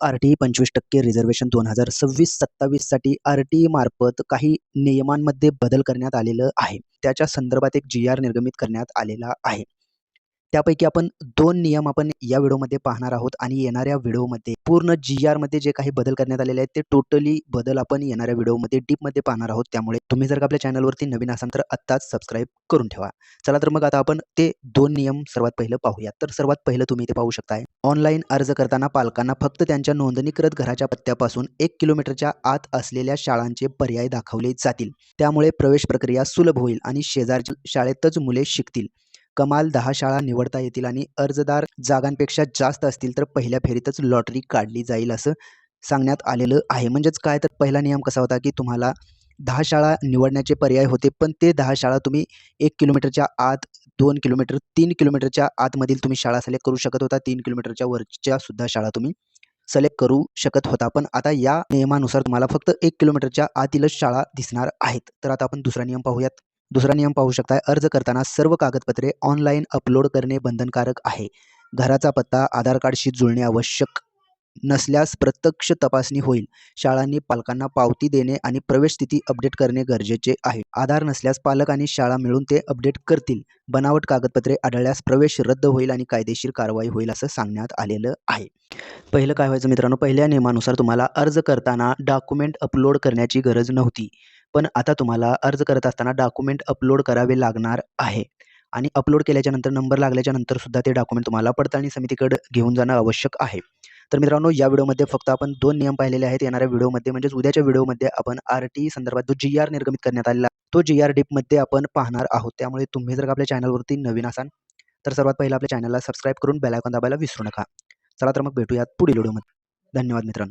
R T पंचवीस टक्के reservation दोन हजार सव्वीस सत्तावीससाठी आर टी मार्फत काही नियमांमध्ये बदल करण्यात आलेलं आहे. त्याच्या संदर्भात एक जी आर निर्गमित करण्यात आलेला आहे. त्यापैकी आपण दोन नियम आपण या व्हिडिओमध्ये पाहणार आहोत आणि येणाऱ्या व्हिडिओमध्ये पूर्ण जी आरमध्ये जे काही बदल करण्यात आलेले आहेत ते टोटली बदल आपण येणाऱ्या व्हिडिओमध्ये डीपमध्ये पाहणार आहोत. त्यामुळे तुम्ही जर का आपल्या चॅनलवरती नवीन असाल तर आत्ताच सबस्क्राईब करून ठेवा. चला तर मग आता आपण ते दोन नियम सर्वात पहिलं पाहूया. तर सर्वात पहिलं तुम्ही इथे पाहू शकताय ऑनलाईन अर्ज करताना पालकांना फक्त त्यांच्या नोंदणीकृत घराच्या पत्त्यापासून एक किलोमीटरच्या आत असलेल्या शाळांचे पर्याय दाखवले जातील. त्यामुळे प्रवेश प्रक्रिया सुलभ होईल आणि शेजारच्या शाळेतच मुले शिकतील. कमाल दहा शाळा निवडता येतील आणि अर्जदार जागांपेक्षा जास्त असतील तर पहिल्या फेरीतच लॉटरी काढली जाईल असं सांगण्यात आलेलं आहे. म्हणजेच काय? तर पहिला नियम कसा होता की तुम्हाला दहा शाळा निवडण्याचे पर्याय होते पण ते दहा शाळा तुम्ही एक किलोमीटरच्या आत दोन किलोमीटर तीन किलोमीटरच्या आतमधील तुम्ही शाळा सिलेक्ट करू शकत होता. तीन किलोमीटरच्या वरच्या सुद्धा शाळा तुम्ही सिलेक्ट करू शकत होता. पण आता या नियमानुसार तुम्हाला फक्त एक किलोमीटरच्या आतीलच शाळा दिसणार आहेत. तर आता आपण दुसरा नियम पाहूयात. दुसरा नियम पाहू शकता अर्ज करताना सर्व कागदपत्रे ऑनलाईन अपलोड करणे बंधनकारक आहे. घराचा पत्ता आधार कार्डशी जुळणे आवश्यक नसल्यास प्रत्यक्ष तपासणी होईल. शाळांनी पालकांना पावती देणे आणि प्रवेश स्थिती अपडेट करणे गरजेचे आहे. आधार नसल्यास पालक आणि शाळा मिळून ते अपडेट करतील. बनावट कागदपत्रे आढळल्यास प्रवेश रद्द होईल आणि कायदेशीर कारवाई होईल असं सांगण्यात आलेलं आहे. पहिलं काय व्हायचं मित्रांनो? पहिल्या नियमानुसार तुम्हाला अर्ज करताना डॉक्युमेंट अपलोड करण्याची गरज नव्हती. पण आता तुम्हाला अर्ज करत असताना डॉक्युमेंट अपलोड करावे लागणार आहे. आणि अपलोड केल्याच्यानंतर नंबर लागल्याच्या नंतर सुद्धा ते डॉक्युमेंट तुम्हाला पडताळणी समितीकडे घेऊन जाणं आवश्यक आहे. तर मित्रांनो या व्हिडिओमध्ये फक्त आपण दोन नियम पाहिलेले आहेत. येणाऱ्या व्हिडिओमध्ये म्हणजेच उद्याच्या व्हिडिओमध्ये आपण आर टी संदर्भात जो जी आर निर्गमित करण्यात आलेला तो जी आर डीपमध्ये आपण पाहणार आहोत. त्यामुळे तुम्ही जर का आपल्या चॅनलवरती नवीन असाल तर सर्वात पहिलं आपल्या चॅनलला सबस्क्राईब करून बेलायकॉन दाबायला विसरू नका. चला तर मग भेटूयात पुढील व्हिडिओमध्ये. धन्यवाद मित्रांनो.